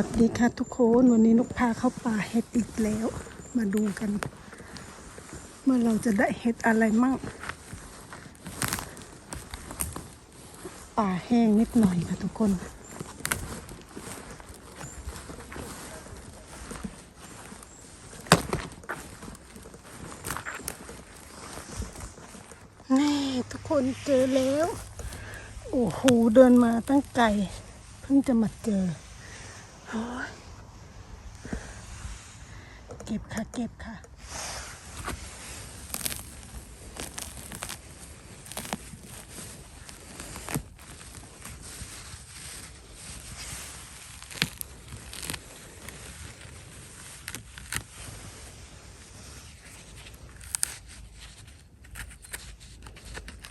วัสดีค่ะทุกคน วันนี้นกพาเข้าป่าเห็ดอีกแล้ว มาดูกันเมื่อเราจะได้เห็ดอะไรมั่ง ป่าแห้งนิดหน่อยค่ะทุกคน นี่ทุกคนเจอแล้ว โอ้โห เดินมาตั้งไกล เพิ่งจะมาเจอ เก็บค่ะ เก็บค่ะ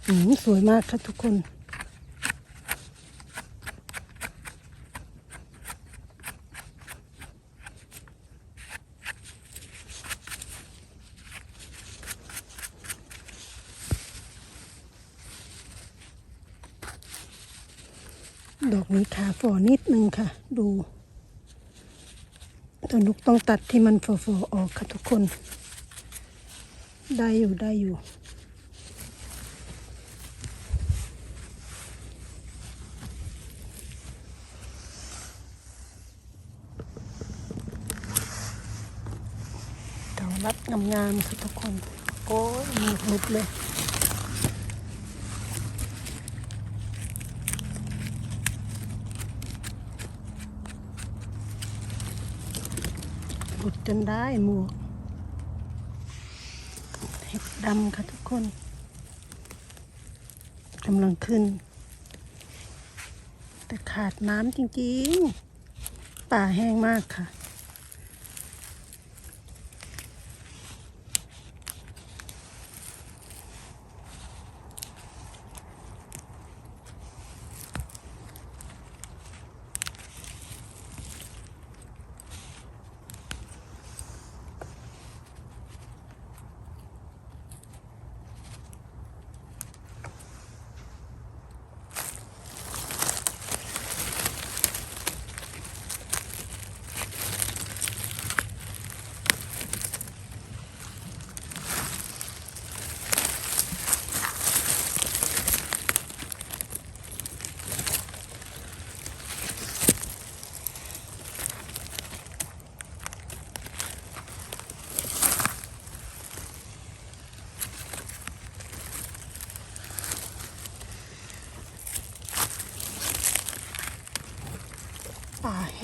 อืมสวยมากค่ะทุกคน ดอกนี้ขาฝ่อนิดนึงค่ะ ดูตัวนุกต้องตัดที่มันฝ่อๆออกค่ะทุกคน ได้อยู่ได้อยู่เกาลัดงามๆค่ะทุกคน โอ้ยมีหลุดเลย หลุดจนได้หมวกเห็ดดำค่ะทุกคนกำลังขึ้น แต่ขาดน้ำจริงๆ ป่าแห้งมากค่ะ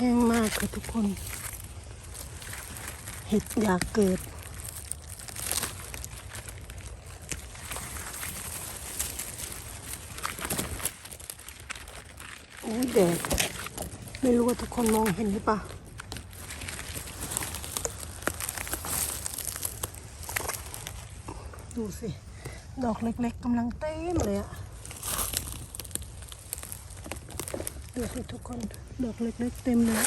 ห้งมากค่ะทุกคน เห็ดอยากเกิด โอ้ยแดดไม่รู้ว่าทุกคนมองเห็นหรือเปล่าดูสิ ดอกเล็กๆกำลังเต็มเลยอะ ดูสิทุกคนดอกเล็กๆเต็มเลย